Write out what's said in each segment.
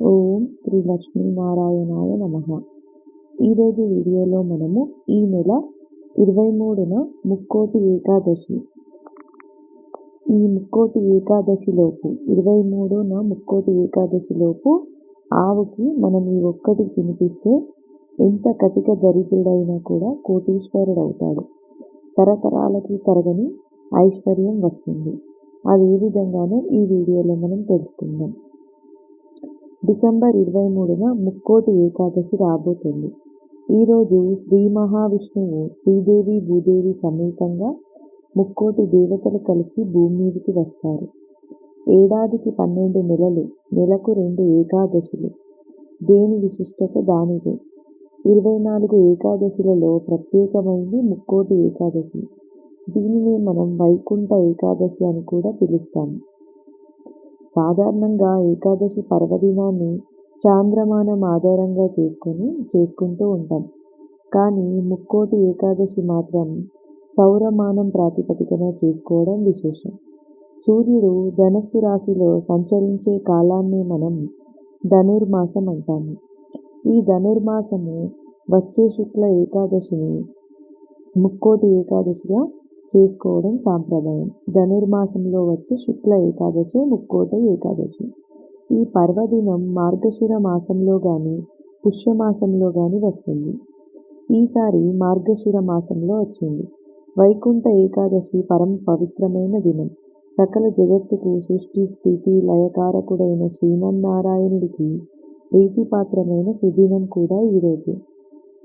ఓం శ్రీ లక్ష్మీనారాయణాయ నమ. ఈరోజు వీడియోలో మనము ఈ నెల ఇరవై మూడున ముక్కోటి ఏకాదశి. ఈ ముక్కోటి ఏకాదశిలోపు ఇరవై మూడున ముక్కోటి ఏకాదశిలోపు ఆవుకి మనం ఈ ఒక్కటి తినిపిస్తే ఎంత కటిక దరిద్రుడైనా కూడా కోటీశ్వరుడు అవుతాడు తరతరాలకి తరగని ఐశ్వర్యం వస్తుంది. అది ఏ విధంగానో ఈ వీడియోలో మనం తెలుసుకుందాం. డిసెంబర్ ఇరవై మూడున ముక్కోటి ఏకాదశి రాబోతుంది. ఈరోజు శ్రీ మహావిష్ణువు శ్రీదేవి భూదేవి సమేతంగా ముక్కోటి దేవతలు కలిసి భూమి మీదకి వస్తారు. ఏడాదికి పన్నెండు నెలలు నెలకు రెండు ఏకాదశులు. దేని విశిష్టత దానిదే. ఇరవై నాలుగు ఏకాదశులలో ప్రత్యేకమైనది ముక్కోటి ఏకాదశి. దీనిని మనం వైకుంఠ ఏకాదశి అని కూడా పిలుస్తాము. సాధారణంగా ఏకాదశి పర్వదినాన్ని చాంద్రమానం ఆధారంగా చేసుకొని చేసుకుంటూ ఉంటాం. కానీ ముక్కోటి ఏకాదశి మాత్రం సౌరమానం ప్రాతిపదికన చేసుకోవడం విశేషం. సూర్యుడు ధనస్సు రాశిలో సంచరించే కాలాన్ని మనం ధనుర్మాసం అంటాము. ఈ ధనుర్మాసము వచ్చే శుక్ల ఏకాదశిని ముక్కోటి ఏకాదశిగా చేసుకోవడం సాంప్రదాయం. ధనుర్మాసంలో వచ్చే శుక్ల ఏకాదశి ముక్కోట ఏకాదశి. ఈ పర్వదినం మార్గశిర మాసంలో కానీ పుష్యమాసంలో కానీ వస్తుంది. ఈసారి మార్గశిర మాసంలో వచ్చింది. వైకుంఠ ఏకాదశి పరమ పవిత్రమైన దినం. సకల జగత్తుకు సృష్టి స్థితి లయకారకుడైన శ్రీమన్నారాయణుడికి ప్రీతిపాత్రమైన సుదినం కూడా ఈరోజు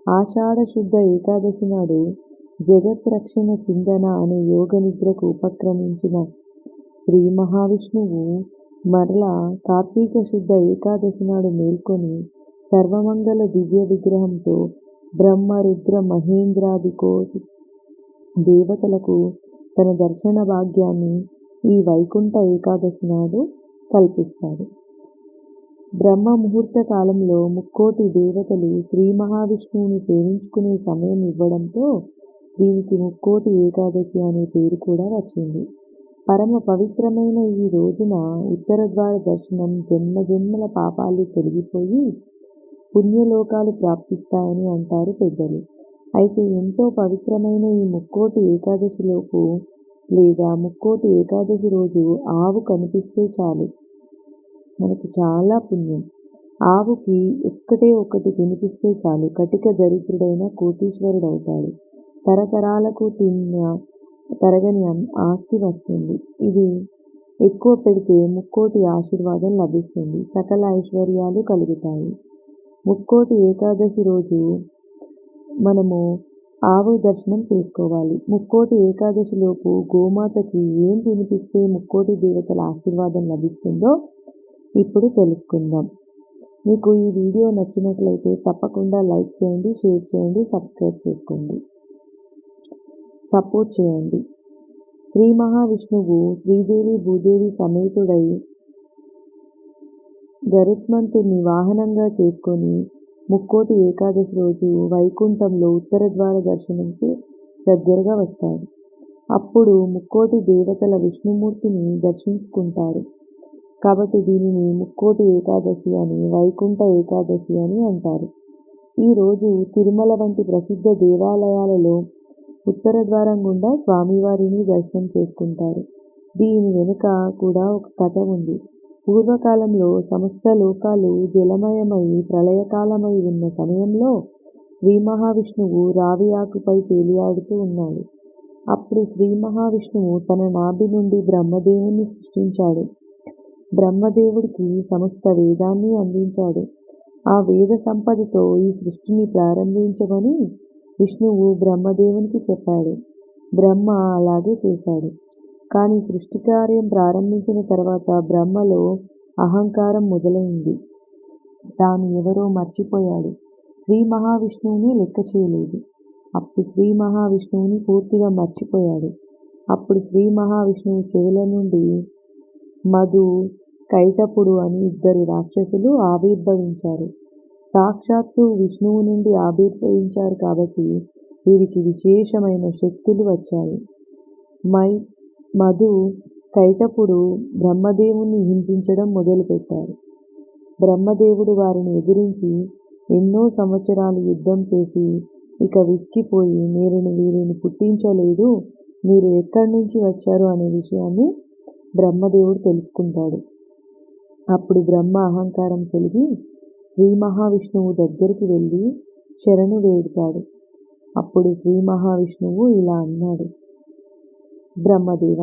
ఆషాఢ శుద్ధ ఏకాదశి నాడు జగత్ రక్షణ చిందన అనే యోగ నిద్రకు ఉపక్రమించిన శ్రీ మహావిష్ణువు మరలా కార్తీక శుద్ధ ఏకాదశి నాడు మేల్కొని సర్వమంగళ దివ్య విగ్రహంతో బ్రహ్మ రుద్ర మహేంద్రాది కోటి దేవతలకు తన దర్శన భాగ్యాన్ని ఈ వైకుంఠ ఏకాదశి నాడు కల్పిస్తాడు. బ్రహ్మ ముహూర్త కాలంలో ముక్కోటి దేవతలు శ్రీ మహావిష్ణువును సేవించుకునే సమయం ఇవ్వడంతో దీనికి ముక్కోటి ఏకాదశి అనే పేరు కూడా వచ్చింది. పరమ పవిత్రమైన ఈ రోజున ఉత్తర ద్వార దర్శనం జన్మ జన్మల పాపాలు తొలగిపోయి పుణ్యలోకాలు ప్రాప్తిస్తాయని అంటారు పెద్దలు. అయితే ఎంతో పవిత్రమైన ఈ ముక్కోటి ఏకాదశిలోపు లేదా ముక్కోటి ఏకాదశి రోజు ఆవు కనిపిస్తే చాలు. మనకి చాలా పుణ్యం. ఆవుకి ఒక్కటే ఒకటి తినిపిస్తే చాలు. కటిక దరిద్రుడైన కోటీశ్వరుడు అవుతాడు. తరతరాలకు తిన్న తరగని ఆస్తి వస్తుంది. ఇది ఎక్కువ పెడితే ముక్కోటి ఆశీర్వాదం లభిస్తుంది. సకల ఐశ్వర్యాలు కలుగుతాయి. ముక్కోటి ఏకాదశి రోజు మనము ఆవు దర్శనం చేసుకోవాలి. ముక్కోటి ఏకాదశిలోపు గోమాతకి ఏం తినిపిస్తే ముక్కోటి దేవతల ఆశీర్వాదం లభిస్తుందో ఇప్పుడు తెలుసుకుందాం. మీకు ఈ వీడియో నచ్చినట్లయితే తప్పకుండా లైక్ చేయండి షేర్ చేయండి సబ్స్క్రైబ్ చేసుకోండి. సపోర్ట్ చేయండి. శ్రీ మహావిష్ణువు శ్రీదేవి భూదేవి సమేతుడై గరుత్మంతుని వాహనంగా చేసుకొని ముక్కోటి ఏకాదశి రోజు వైకుంఠంలో ఉత్తర ద్వార దర్శనంకి దగ్గరగా వస్తాడు. అప్పుడు ముక్కోటి దేవతల విష్ణుమూర్తిని దర్శించుకుంటారు కాబట్టి దీనిని ముక్కోటి ఏకాదశి అని వైకుంఠ ఏకాదశి అని అంటారు. ఈరోజు తిరుమల వంటి ప్రసిద్ధ దేవాలయాలలో ఉత్తర ద్వారం గుండా స్వామివారిని దర్శనం చేసుకుంటారు. దీని వెనుక కూడా ఒక కథ ఉంది. పూర్వకాలంలో సమస్త లోకాలు జలమయమై ప్రళయకాలమై ఉన్న సమయంలో శ్రీ మహావిష్ణువు రావి ఆకుపై తేలియాడుతూ ఉన్నాడు. అప్పుడు శ్రీ మహావిష్ణువు తన నాభి నుండి బ్రహ్మదేవుని సృష్టించాడు. బ్రహ్మదేవుడికి సమస్త వేదాన్ని అందించాడు. ఆ వేద సంపదతో ఈ సృష్టిని ప్రారంభించమని విష్ణువు బ్రహ్మదేవునికి చెప్పాడు. బ్రహ్మ అలాగే చేశాడు. కానీ సృష్టి కార్యం ప్రారంభించిన తర్వాత బ్రహ్మలో అహంకారం మొదలైంది. తాను ఎవరో మర్చిపోయాడు. శ్రీ మహావిష్ణువుని లెక్క చేయలేదు. అప్పుడు శ్రీ మహావిష్ణువుని పూర్తిగా మర్చిపోయాడు. అప్పుడు శ్రీ మహావిష్ణువు చెవుల నుండి మధు కైటపుడు అని ఇద్దరు రాక్షసులు ఆవిర్భవించారు. సాక్షాత్తు విష్ణువు నుండి ఆవిర్భవించారు కాబట్టి వీరికి విశేషమైన శక్తులు వచ్చాయి. మై మధు కైటపుడు బ్రహ్మదేవుని హింసించడం మొదలుపెట్టారు. బ్రహ్మదేవుడు వారిని ఎదిరించి ఎన్నో సంవత్సరాలు యుద్ధం చేసి ఇక విసిగిపోయి మీరుని వీరిని పుట్టించలేదు మీరు ఎక్కడి నుంచి వచ్చారు అనే విషయాన్ని బ్రహ్మదేవుడు తెలుసుకుంటాడు. అప్పుడు బ్రహ్మ అహంకారం కలిగి శ్రీ మహావిష్ణువు దగ్గరికి వెళ్ళి శరణు వేడుతాడు. అప్పుడు శ్రీ మహావిష్ణువు ఇలా అన్నాడు. బ్రహ్మదేవ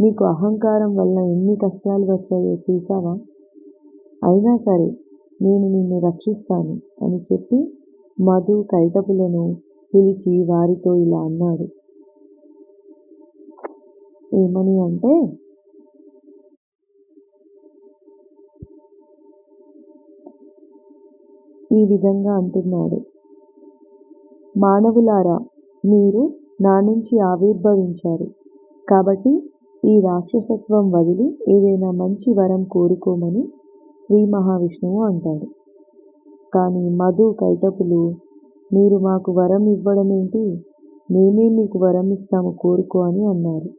నీకు అహంకారం వల్ల ఎన్ని కష్టాలు వచ్చాయో చూసావా అయినా సరే నేను నిన్ను రక్షిస్తాను అని చెప్పి మధు కైటపులను పిలిచి వారితో ఇలా అన్నాడు. ఏమని అంటే ఈ విధంగా అంటున్నాడు. మానవులారా మీరు నా నుంచి ఆవిర్భవించారు. కాబట్టి ఈ రాక్షసత్వం వదిలి ఏదైనా మంచి వరం కోరుకోమని శ్రీ మహావిష్ణువు అంటాడు. కానీ మధు కైటపులు మీరు మాకు వరం ఇవ్వడం ఏంటి? మేమే మీకు వరం ఇస్తాము కోరుకో అని అన్నారు.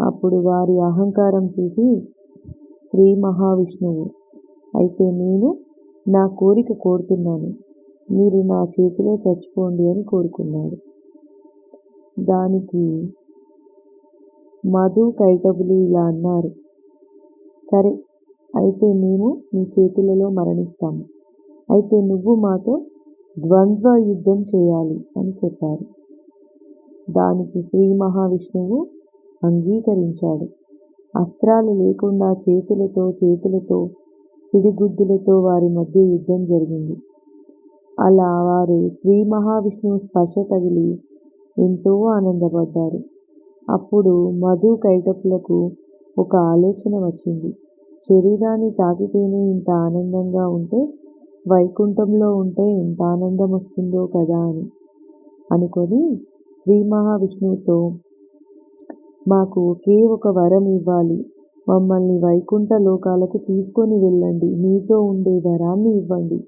అప్పుడు వారి అహంకారం చూసి శ్రీ మహావిష్ణువు అయితే నేను నా కోరిక కోరుతున్నాను. మీరు నా చేతిలో చచ్చిపోండి అని కోరుకున్నాడు. దానికి మధు కైటబులు ఇలా అన్నారు సరే అయితే మేము నీ చేతులలో మరణిస్తాము. అయితే నువ్వు మాతో ద్వంద్వ యుద్ధం చేయాలి అని చెప్పారు. దానికి శ్రీ మహావిష్ణువు అంగీకరించాడు. అస్త్రాలు లేకుండా చేతులతో చేతులతో పిడిగుద్దులతో వారి మధ్య యుద్ధం జరిగింది. అలా వారు శ్రీ మహావిష్ణువు స్పర్శ తగిలి ఎంతో ఆనందపడ్డారు. అప్పుడు మధు కైటపులకు ఒక ఆలోచన వచ్చింది. శరీరాన్ని తాకితేనే ఇంత ఆనందంగా ఉంటే వైకుంఠంలో ఉంటే ఎంత ఆనందం వస్తుందో కదా అని అనుకొని శ్రీ మహావిష్ణువుతో మాకు ఒకే ఒక వరం ఇవ్వాలి. మమ్మల్ని వైకుంఠ లోకాలకు తీసుకొని వెళ్ళండి. మీతో ఉండే వరాన్ని ఇవ్వండి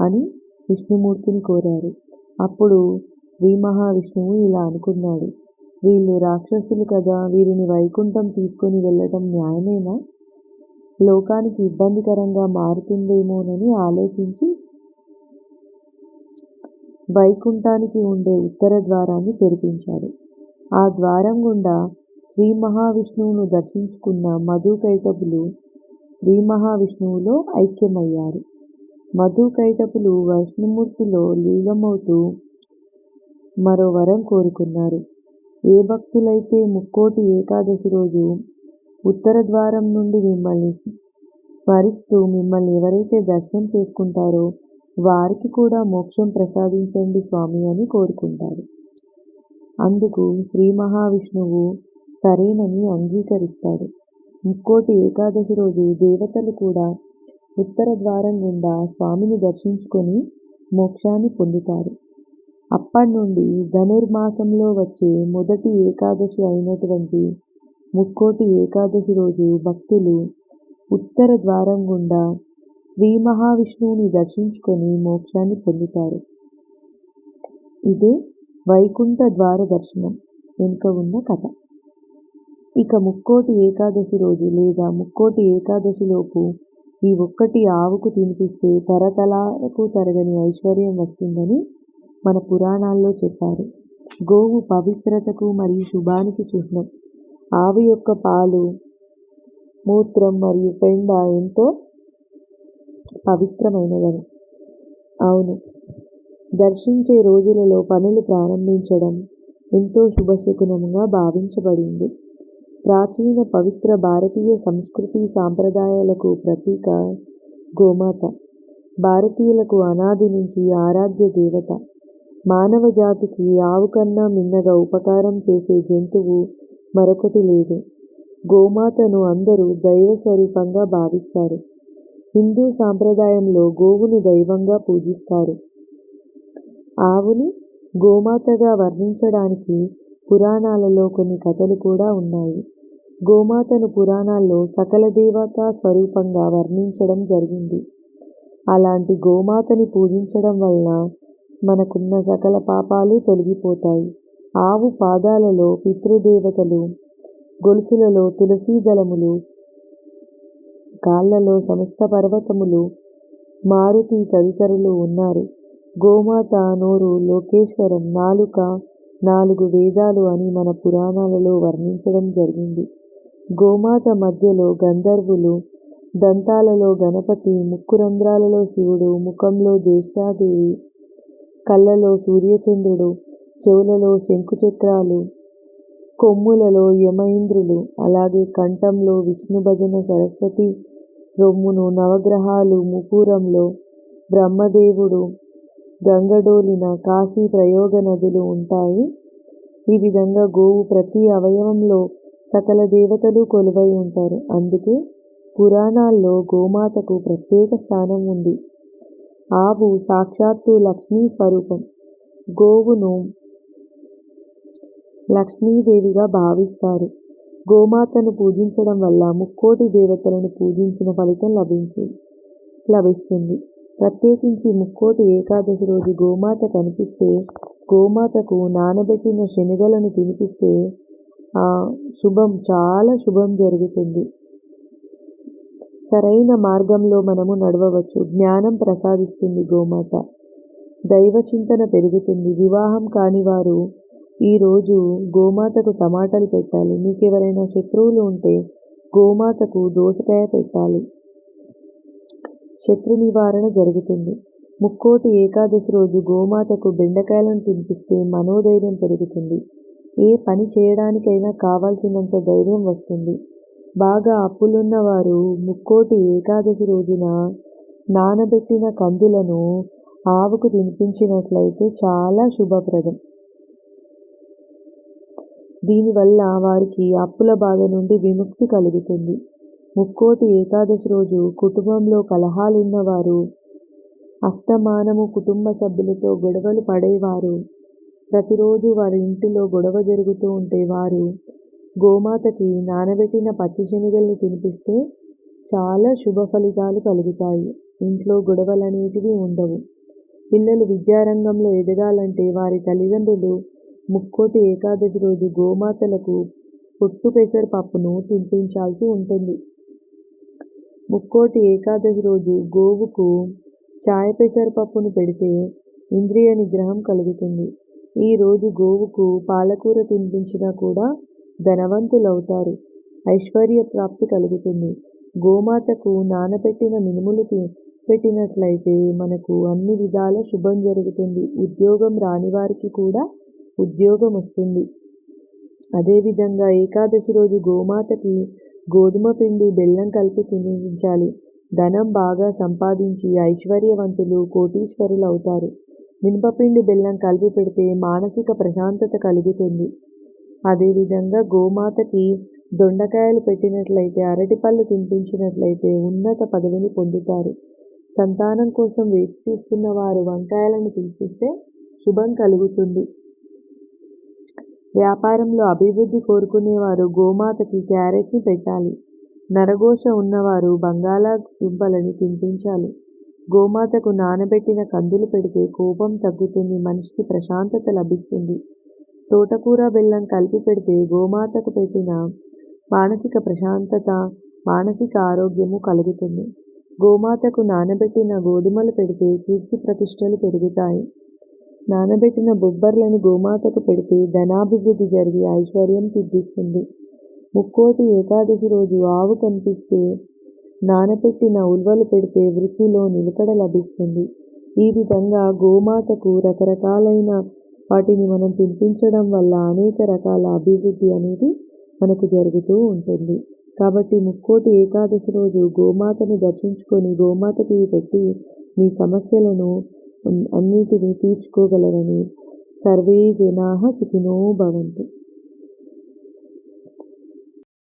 అని విష్ణుమూర్తిని కోరారు. అప్పుడు శ్రీ మహావిష్ణువు ఇలా అనుకున్నాడు. వీళ్ళు రాక్షసులు కదా వీరిని వైకుంఠం తీసుకొని వెళ్ళటం న్యాయమేనా? లోకానికి ఇబ్బందికరంగా మారుతుందేమోనని ఆలోచించి వైకుంఠానికి ఉండే ఉత్తర ద్వారాన్ని తెరిపించాడు. ఆ ద్వారం గుండా శ్రీ మహావిష్ణువును దర్శించుకున్న మధుకైటపులు శ్రీ మహావిష్ణువులో ఐక్యమయ్యారు. మధుకైటపులు వైష్ణుమూర్తిలో లీలమవుతూ మరో వరం కోరుకున్నారు. ఏ భక్తులైతే ముక్కోటి ఏకాదశి రోజు ఉత్తర ద్వారం నుండి మిమ్మల్ని స్మరిస్తూ మిమ్మల్ని ఎవరైతే దర్శనం చేసుకుంటారో వారికి కూడా మోక్షం ప్రసాదించండి స్వామి అని కోరుకుంటారు. అందుకు శ్రీ మహావిష్ణువు సరేనని అంగీకరిస్తాడు. ముక్కోటి ఏకాదశి రోజు దేవతలు కూడా ఉత్తర ద్వారం గుండా స్వామిని దర్శించుకొని మోక్షాన్ని పొందుతారు. అప్పటి నుండి ధనుర్మాసంలో వచ్చే మొదటి ఏకాదశి అయినటువంటి ముక్కోటి ఏకాదశి రోజు భక్తులు ఉత్తర ద్వారం గుండా శ్రీ మహావిష్ణువుని దర్శించుకొని మోక్షాన్ని పొందుతారు. ఇదే వైకుంఠ ద్వార దర్శనం. వెనుక ఉన్న కథ. ఇక ముక్కోటి ఏకాదశి రోజు లేదా ముక్కోటి ఏకాదశిలోపు ఈ ఒక్కటి ఆవుకు తినిపిస్తే తరతలాలకు తరగని ఐశ్వర్యం వస్తుందని మన పురాణాల్లో చెప్పారు. గోవు పవిత్రతకు మరియు శుభానికి చిహ్నం. ఆవు యొక్క పాలు మూత్రం మరియు పెండ ఎంతో పవిత్రమైనదని. అవును దర్శించే రోజులలో పనులు ప్రారంభించడం ఎంతో శుభశకునంగా భావించబడింది. ప్రాచీన పవిత్ర భారతీయ సంస్కృతి సాంప్రదాయాలకు ప్రతీక గోమాత. భారతీయులకు అనాది నుంచి ఆరాధ్య దేవత. మానవ జాతికి ఆవు కన్నా మిన్నగా ఉపకారం చేసే జంతువు మరొకటి లేదు. గోమాతను అందరూ దైవ స్వరూపంగా భావిస్తారు. హిందూ సాంప్రదాయంలో గోవును దైవంగా పూజిస్తారు. ఆవుని గోమాతగా వర్ణించడానికి పురాణాలలో కొన్ని కథలు కూడా ఉన్నాయి. గోమాతను పురాణాల్లో సకల దేవతా స్వరూపంగా వర్ణించడం జరిగింది. అలాంటి గోమాతని పూజించడం వలన మనకున్న సకల పాపాలు తొలగిపోతాయి. ఆవు పాదాలలో పితృదేవతలు గొలుసులలో తులసీ దళములు కాళ్ళలో సమస్త పర్వతములు మారుతి తదితరులు ఉన్నారు. గోమాత నోరు లోకేశ్వరం నాలుక నాలుగు వేదాలు అని మన పురాణాలలో వర్ణించడం జరిగింది. గోమాత మధ్యలో గంధర్వులు దంతాలలో గణపతి ముక్కు రంధ్రాలలో శివుడు ముఖంలో జ్యేష్ఠాదేవి కళ్ళలో సూర్యచంద్రుడు చెవులలో శంకుచక్రాలు కొమ్ములలో యమయింద్రులు అలాగే కంఠంలో విష్ణు భజన సరస్వతి రొమ్మును నవగ్రహాలు ముకూరంలో బ్రహ్మదేవుడు గంగడోలిన కాశీ ప్రయోగ నదులు ఉంటాయి. ఈ విధంగా గోవు ప్రతి అవయవంలో సకల దేవతలు కొలువై ఉంటారు. అందుకే పురాణాల్లో గోమాతకు ప్రత్యేక స్థానం ఉంది. ఆవు సాక్షాత్తు లక్ష్మీ స్వరూపం. గోవును లక్ష్మీదేవిగా భావిస్తారు. గోమాతను పూజించడం వల్ల ముక్కోటి దేవతలను పూజించిన ఫలితం లభించి లభిస్తుంది. ప్రత్యేకించి ముక్కోటి ఏకాదశి రోజు గోమాత కనిపిస్తే గోమాతకు నానబెట్టిన శనగలను తినిపిస్తే శుభం చాలా శుభం జరుగుతుంది. సరైన మార్గంలో మనము నడవవచ్చు. జ్ఞానం ప్రసాదిస్తుంది గోమాత. దైవ చింతన పెరుగుతుంది. వివాహం కాని వారు ఈరోజు గోమాతకు టమాటాలు పెట్టాలి. మీకు ఎవరైనా శత్రువులు ఉంటే గోమాతకు దోసకాయ పెట్టాలి. శత్రు నివారణ జరుగుతుంది. ముక్కోటి ఏకాదశి రోజు గోమాతకు బెండకాయలను తినిపిస్తే మనోధైర్యం పెరుగుతుంది. ఏ పని చేయడానికైనా కావాల్సినంత ధైర్యం వస్తుంది. బాగా అప్పులున్నవారు ముక్కోటి ఏకాదశి రోజున నానబెట్టిన కందులను ఆవుకు తినిపించినట్లయితే చాలా శుభప్రదం. దీనివల్ల వారికి అప్పుల బాధ నుండి విముక్తి కలుగుతుంది. ముక్కోటి ఏకాదశి రోజు కుటుంబంలో కలహాలున్నవారు అస్తమానము కుటుంబ సభ్యులతో గొడవలు పడేవారు ప్రతిరోజు వారి ఇంటిలో గొడవ జరుగుతూ ఉంటే వారు గోమాతకి నానబెట్టిన పచ్చి శనగల్ని తినిపిస్తే చాలా శుభ ఫలితాలు కలుగుతాయి. ఇంట్లో గొడవలు అనేటివి ఉండవు. పిల్లలు విద్యారంగంలో ఎదగాలంటే వారి తల్లిదండ్రులు ముక్కోటి ఏకాదశి రోజు గోమాతలకు పొట్టు పెసరపప్పును తినిపించాల్సి ఉంటుంది. ముక్కోటి ఏకాదశి రోజు గోవుకు చాయ పెసరపప్పును పెడితే ఇంద్రియ నిగ్రహం కలుగుతుంది. ఈరోజు గోవుకు పాలకూర తినిపించినా కూడా ధనవంతులవుతారు. ఐశ్వర్య ప్రాప్తి కలుగుతుంది. గోమాతకు నానబెట్టిన మినుములు పెట్టినట్లయితే మనకు అన్ని విధాల శుభం జరుగుతుంది. ఉద్యోగం రాని వారికి కూడా ఉద్యోగం వస్తుంది. అదేవిధంగా ఏకాదశి రోజు గోమాతకి గోధుమ పిండి బెల్లం కలిపి తినిపించాలి. ధనం బాగా సంపాదించి ఐశ్వర్యవంతులు కోటీశ్వరులు అవుతారు మినపపిండి బెల్లం కలిపి పెడితే మానసిక ప్రశాంతత కలుగుతుంది. అదేవిధంగా గోమాతకి దొండకాయలు పెట్టినట్లయితే అరటిపళ్ళు తినిపించినట్లయితే ఉన్నత పదవిని పొందుతారు. సంతానం కోసం వేచి చూస్తున్న వారు వంకాయలను తినిపిస్తే శుభం కలుగుతుంది. వ్యాపారంలో అభివృద్ధి కోరుకునేవారు గోమాతకి క్యారెట్ని పెట్టాలి. నరఘోష ఉన్నవారు బంగాళాదుంపలని తినిపించాలి. గోమాతకు నానబెట్టిన కందులు పెడితే కోపం తగ్గుతుంది మనిషికి ప్రశాంతత లభిస్తుంది. తోటకూర బెల్లం కలిపి పెడితే గోమాతకు పెట్టిన మానసిక ప్రశాంతత మానసిక ఆరోగ్యము కలుగుతుంది. గోమాతకు నానబెట్టిన గోధుమలు పెడితే కీర్తి ప్రతిష్టలు పెరుగుతాయి. నానబెట్టిన బొబ్బర్లను గోమాతకు పెడితే ధనాభివృద్ధి జరిగి ఐశ్వర్యం సిద్ధిస్తుంది. ముక్కోటి ఏకాదశి రోజు ఆవు కనిపిస్తే నానబెట్టిన ఉల్వలు పెడితే వృత్తిలో నిలకడ లభిస్తుంది. ఈ విధంగా గోమాతకు రకరకాలైన వాటిని మనం తినిపించడం వల్ల అనేక రకాల అభివృద్ధి అనేది మనకు జరుగుతూ ఉంటుంది. కాబట్టి ముక్కోటి ఏకాదశి రోజు గోమాతను దర్శించుకొని గోమాతకి పెట్టి మీ సమస్యలను అన్నిటినీ తీర్చుకోగలరని సర్వే జనా సుఖినో భవంతు.